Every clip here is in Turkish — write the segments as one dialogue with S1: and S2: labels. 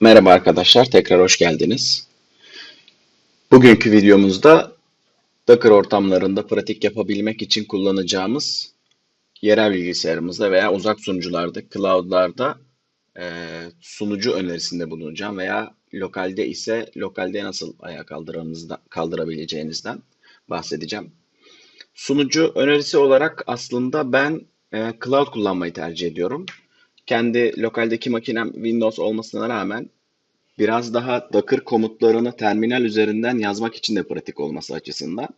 S1: Merhaba arkadaşlar, tekrar hoş geldiniz. Bugünkü videomuzda Docker ortamlarında pratik yapabilmek için kullanacağımız yerel bilgisayarımızda veya uzak sunucularda, cloud'larda eee, sunucu önerisinde bulunacağım veya lokalde ise lokalde nasıl ayağa kaldırabileceğinizden bahsedeceğim. Sunucu önerisi olarak aslında ben eee, cloud kullanmayı tercih ediyorum. Kendi lokaldeki makinem Windows olmasına rağmen biraz daha Docker komutlarını terminal üzerinden yazmak için de pratik olması açısından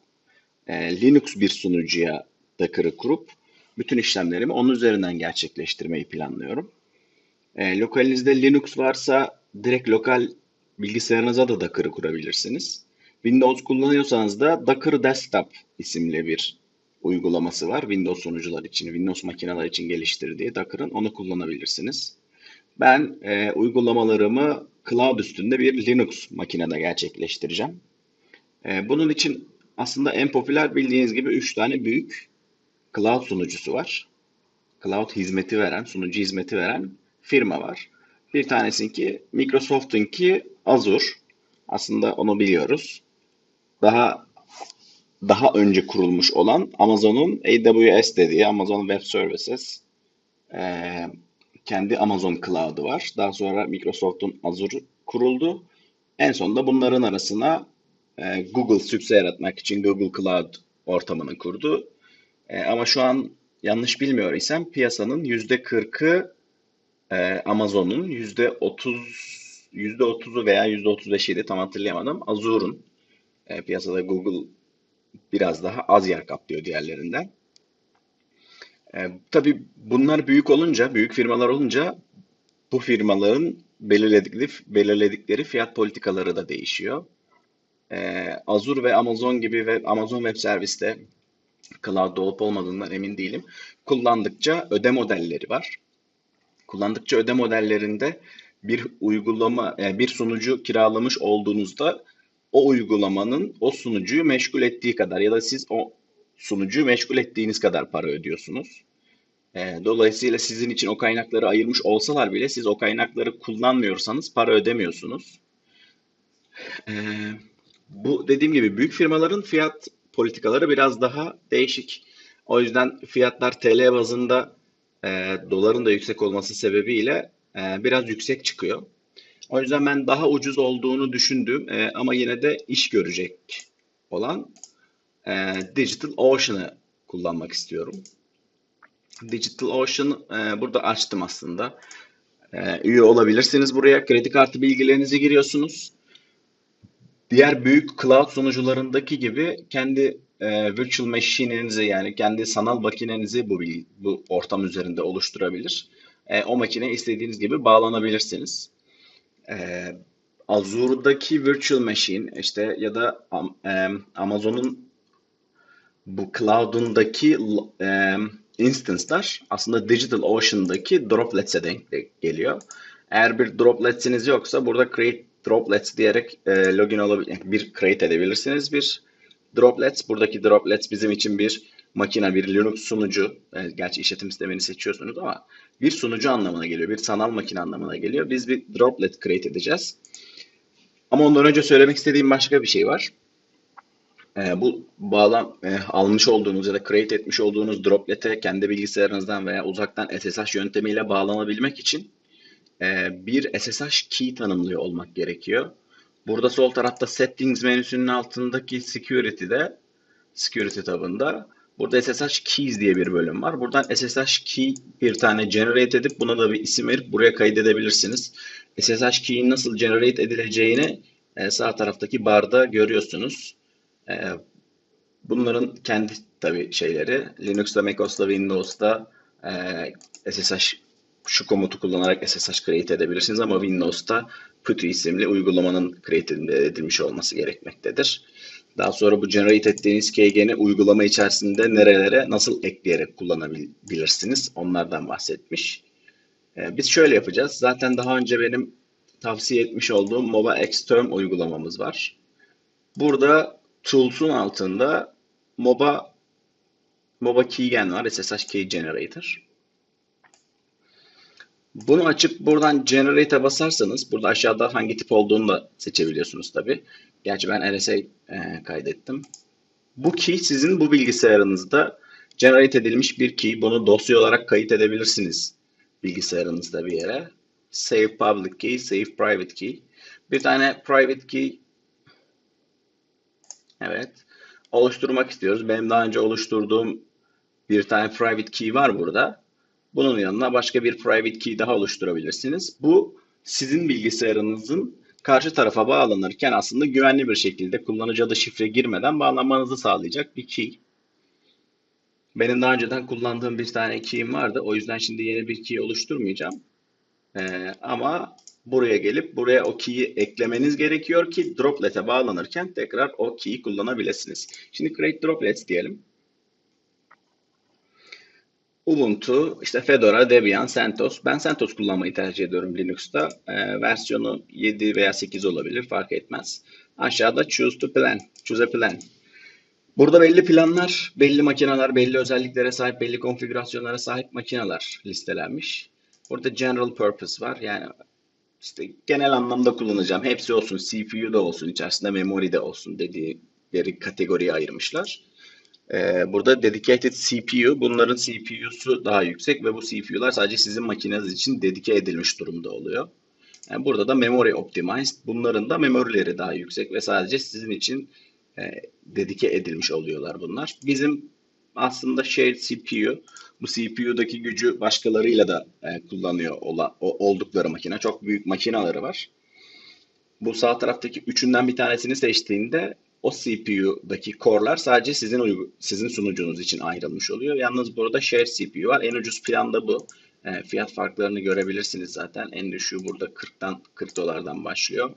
S1: e, Linux bir sunucuya Docker'ı kurup bütün işlemlerimi onun üzerinden gerçekleştirmeyi planlıyorum. E, lokalinizde Linux varsa direkt lokal bilgisayarınıza da Docker'ı kurabilirsiniz. Windows kullanıyorsanız da Docker Desktop isimli bir uygulaması var. Windows sunucular için, Windows makineler için geliştirdiği Docker'ın onu kullanabilirsiniz. Ben e, uygulamalarımı cloud üstünde bir Linux makinede gerçekleştireceğim. E, bunun için aslında en popüler bildiğiniz gibi 3 tane büyük cloud sunucusu var. Cloud hizmeti veren, sunucu hizmeti veren firma var. Bir tanesinki Microsoft'unki Azure. Aslında onu biliyoruz. Daha daha önce kurulmuş olan Amazon'un AWS dediği Amazon Web Services ee, kendi Amazon Cloud'u var. Daha sonra Microsoft'un Azure kuruldu. En sonunda bunların arasına e, Google sükse yaratmak için Google Cloud ortamını kurdu. E, ama şu an yanlış bilmiyor isem piyasanın %40'ı e, Amazon'un, %30 %30'u veya %35'iydi tam hatırlayamadım. Azure'un e, piyasada Google biraz daha az yer kaplıyor diğerlerinden. E, tabii bunlar büyük olunca, büyük firmalar olunca bu firmaların belirledikleri, belirledikleri fiyat politikaları da değişiyor. E, Azure ve Amazon gibi ve Amazon Web Service'te cloud'da olup olmadığından emin değilim. Kullandıkça öde modelleri var. Kullandıkça öde modellerinde bir uygulama, yani bir sunucu kiralamış olduğunuzda o uygulamanın o sunucuyu meşgul ettiği kadar ya da siz o sunucuyu meşgul ettiğiniz kadar para ödüyorsunuz. E, dolayısıyla sizin için o kaynakları ayırmış olsalar bile siz o kaynakları kullanmıyorsanız para ödemiyorsunuz. E, bu dediğim gibi büyük firmaların fiyat politikaları biraz daha değişik. O yüzden fiyatlar TL bazında e, doların da yüksek olması sebebiyle e, biraz yüksek çıkıyor. O yüzden ben daha ucuz olduğunu düşündüğüm e, ama yine de iş görecek olan e, Digital Ocean'ı kullanmak istiyorum. Digital Ocean e, burada açtım aslında. E, üye olabilirsiniz buraya. Kredi kartı bilgilerinizi giriyorsunuz. Diğer büyük cloud sunucularındaki gibi kendi e, virtual machine'inizi yani kendi sanal makinenizi bu bu ortam üzerinde oluşturabilir. E, o makine istediğiniz gibi bağlanabilirsiniz. E, Azure'daki virtual machine işte ya da e, Amazon'un bu cloud'undaki e, instance'lar aslında Digital Ocean'daki droplets'e denk de- geliyor. Eğer bir droplets'iniz yoksa burada create droplets diyerek e, login olabilir, bir create edebilirsiniz bir droplets. Buradaki droplets bizim için bir makine, bir Linux sunucu. E, gerçi işletim sistemini seçiyorsunuz ama bir sunucu anlamına geliyor. Bir sanal makine anlamına geliyor. Biz bir droplet create edeceğiz. Ama ondan önce söylemek istediğim başka bir şey var. E, bu bağlam e, almış olduğunuz ya da create etmiş olduğunuz droplet'e kendi bilgisayarınızdan veya uzaktan SSH yöntemiyle bağlanabilmek için e, bir SSH key tanımlıyor olmak gerekiyor. Burada sol tarafta settings menüsünün altındaki security'de security tabında burada SSH keys diye bir bölüm var. Buradan SSH key bir tane generate edip buna da bir isim verip buraya kaydedebilirsiniz. SSH key'in nasıl generate edileceğini e, sağ taraftaki barda görüyorsunuz. E, Bunların kendi tabii şeyleri Linux'ta, MacOS'ta, Windows'ta e, SSH şu komutu kullanarak SSH create edebilirsiniz ama Windows'ta PuTTY isimli uygulamanın create edilmiş olması gerekmektedir. Daha sonra bu generate ettiğiniz KG'ni uygulama içerisinde nerelere nasıl ekleyerek kullanabilirsiniz onlardan bahsetmiş. E, biz şöyle yapacağız. Zaten daha önce benim tavsiye etmiş olduğum MOBA Xterm uygulamamız var. Burada Tools'un altında MOBA MOBA Keygen var. SSH Key Generator. Bunu açıp buradan Generate'e basarsanız burada aşağıda hangi tip olduğunu da seçebiliyorsunuz tabi. Gerçi ben RSA e, kaydettim. Bu key sizin bu bilgisayarınızda generate edilmiş bir key. Bunu dosya olarak kayıt edebilirsiniz bilgisayarınızda bir yere. Save public key, save private key. Bir tane private key evet oluşturmak istiyoruz. Benim daha önce oluşturduğum bir tane private key var burada. Bunun yanına başka bir private key daha oluşturabilirsiniz. Bu sizin bilgisayarınızın karşı tarafa bağlanırken aslında güvenli bir şekilde kullanıcı adı şifre girmeden bağlanmanızı sağlayacak bir key. Benim daha önceden kullandığım bir tane key'im vardı. O yüzden şimdi yeni bir key oluşturmayacağım. Ee, ama buraya gelip buraya o key'i eklemeniz gerekiyor ki droplet'e bağlanırken tekrar o key'i kullanabilirsiniz. Şimdi create droplets diyelim. Ubuntu, işte Fedora, Debian, CentOS. Ben CentOS kullanmayı tercih ediyorum Linux'ta. Ee, versiyonu 7 veya 8 olabilir fark etmez. Aşağıda choose to plan, choose a plan. Burada belli planlar, belli makineler, belli özelliklere sahip, belli konfigürasyonlara sahip makineler listelenmiş. Burada general purpose var. Yani işte genel anlamda kullanacağım. Hepsi olsun. CPU da olsun, içerisinde memory de olsun dediği kategoriye ayırmışlar. Ee, burada dedicated CPU, bunların CPU'su daha yüksek ve bu CPU'lar sadece sizin makineniz için dedike edilmiş durumda oluyor. Yani burada da memory optimized, bunların da memorileri daha yüksek ve sadece sizin için e, dedike edilmiş oluyorlar bunlar. Bizim aslında shared CPU, bu CPU'daki gücü başkalarıyla da e, kullanıyor ola, o, oldukları makine. Çok büyük makineleri var. Bu sağ taraftaki üçünden bir tanesini seçtiğinde o CPU'daki core'lar sadece sizin sizin sunucunuz için ayrılmış oluyor. Yalnız burada share CPU var. En ucuz plan da bu. E, fiyat farklarını görebilirsiniz zaten. En düşüğü burada 40'tan 40 dolardan başlıyor.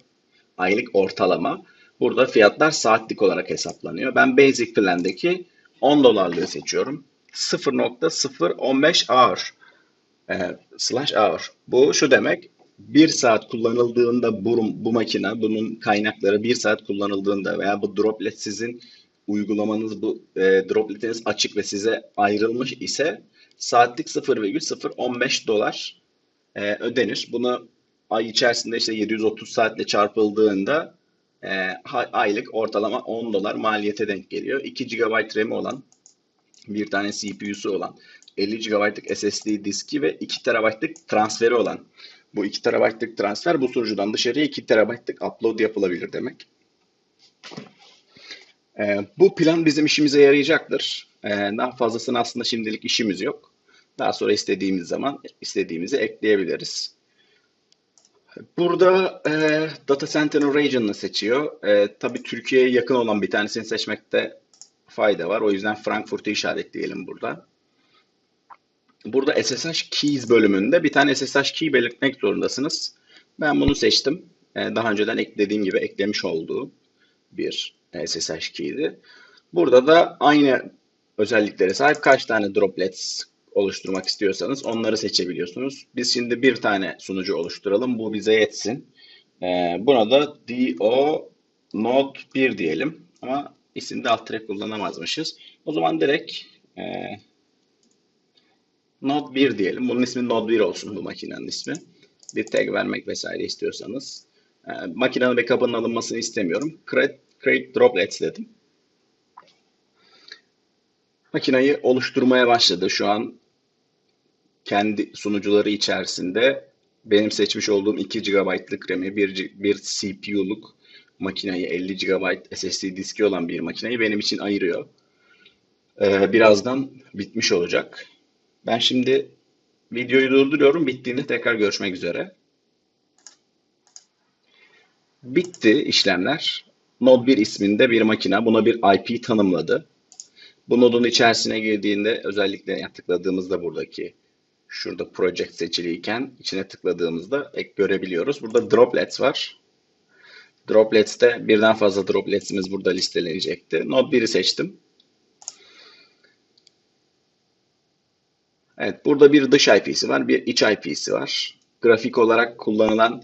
S1: Aylık ortalama. Burada fiyatlar saatlik olarak hesaplanıyor. Ben basic plan'daki 10 dolarlığı seçiyorum. 0.015 hour e, slash hour. Bu şu demek bir saat kullanıldığında bu, bu makine, bunun kaynakları bir saat kullanıldığında veya bu droplet sizin uygulamanız, bu e, dropletiniz açık ve size ayrılmış ise saatlik 0,015 dolar e, ödenir. Bunu ay içerisinde işte 730 saatle çarpıldığında e, aylık ortalama 10 dolar maliyete denk geliyor. 2 GB RAM'i olan bir tane CPU'su olan 50 GB'lık SSD diski ve 2 TB'lık transferi olan bu 2 TB'lık transfer bu sunucudan dışarıya 2 TB'lık upload yapılabilir demek. Ee, bu plan bizim işimize yarayacaktır. Ee, daha fazlasını aslında şimdilik işimiz yok. Daha sonra istediğimiz zaman istediğimizi ekleyebiliriz. Burada e, Data Center'ın region'ını seçiyor. E, tabii Türkiye'ye yakın olan bir tanesini seçmekte fayda var. O yüzden Frankfurt'u işaretleyelim burada. Burada SSH Keys bölümünde bir tane SSH Key belirtmek zorundasınız. Ben bunu seçtim. Ee, daha önceden eklediğim gibi eklemiş olduğu bir SSH Key'di. Burada da aynı özelliklere sahip kaç tane droplets oluşturmak istiyorsanız onları seçebiliyorsunuz. Biz şimdi bir tane sunucu oluşturalım. Bu bize yetsin. Ee, buna da DO Node 1 diyelim. Ama isimde alt tere kullanamazmışız. O zaman direkt e, Node 1 diyelim. Bunun ismi Node 1 olsun bu makinenin ismi. Bir tag vermek vesaire istiyorsanız. E, makinenin backup'ının alınmasını istemiyorum. Create, create droplets dedim. Makineyi oluşturmaya başladı. Şu an kendi sunucuları içerisinde benim seçmiş olduğum 2 GB'lık RAM'i, 1, 1 CPU'luk makineyi 50 GB SSD diski olan bir makineyi benim için ayırıyor. Ee, birazdan bitmiş olacak. Ben şimdi videoyu durduruyorum. Bittiğinde tekrar görüşmek üzere. Bitti işlemler. Node 1 isminde bir makine buna bir IP tanımladı. Bu nodun içerisine girdiğinde özellikle tıkladığımızda buradaki şurada project seçiliyken içine tıkladığımızda görebiliyoruz. Burada droplets var. Droplets'te birden fazla droplets'imiz burada listelenecekti. Node 1'i seçtim. Evet, burada bir dış IP'si var, bir iç IP'si var. Grafik olarak kullanılan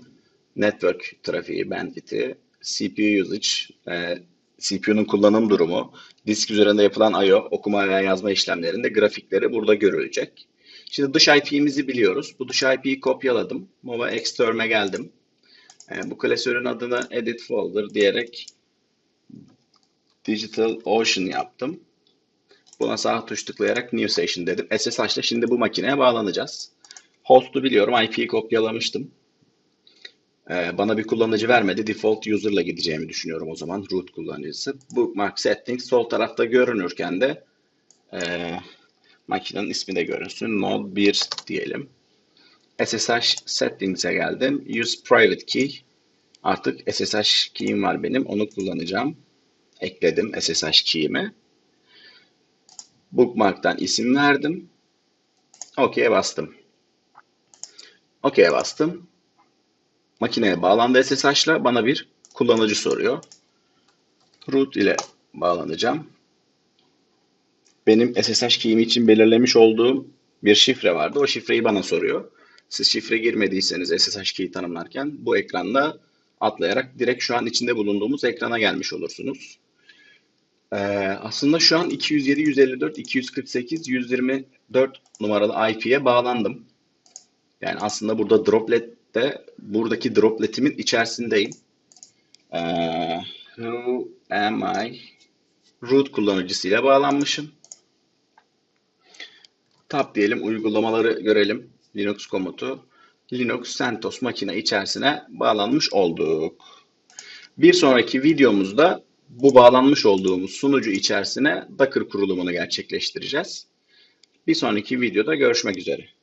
S1: network trafiği, bandwidth'i, CPU usage, e, CPU'nun kullanım durumu, disk üzerinde yapılan I.O., okuma veya yazma işlemlerinde grafikleri burada görülecek. Şimdi dış IP'mizi biliyoruz. Bu dış IP'yi kopyaladım. Mova Xterm'e geldim. Ee, bu klasörün adını Edit Folder diyerek Digital Ocean yaptım. Buna sağ tuş tıklayarak New Session dedim. SSH ile şimdi bu makineye bağlanacağız. Host'u biliyorum. IP'yi kopyalamıştım. Ee, bana bir kullanıcı vermedi. Default user'la gideceğimi düşünüyorum o zaman. Root kullanıcısı. Bookmark settings sol tarafta görünürken de e, makinenin ismi de görünsün. Node 1 diyelim. SSH settings'e geldim. Use private key. Artık SSH key'im var benim. Onu kullanacağım. Ekledim SSH key'imi. Bookmark'tan isim verdim. OK'ye bastım. OK'ye bastım. Makineye bağlandı SSH'la bana bir kullanıcı soruyor. Root ile bağlanacağım. Benim SSH key'im için belirlemiş olduğum bir şifre vardı. O şifreyi bana soruyor. Siz şifre girmediyseniz SSH key'i tanımlarken bu ekranda atlayarak direkt şu an içinde bulunduğumuz ekrana gelmiş olursunuz. Ee, aslında şu an 207, 154, 248, 124 numaralı IP'ye bağlandım. Yani aslında burada droplette buradaki dropletimin içerisindeyim. Ee, who am I? Root kullanıcısıyla bağlanmışım. Tab diyelim uygulamaları görelim. Linux komutu. Linux CentOS makine içerisine bağlanmış olduk. Bir sonraki videomuzda bu bağlanmış olduğumuz sunucu içerisine Docker kurulumunu gerçekleştireceğiz. Bir sonraki videoda görüşmek üzere.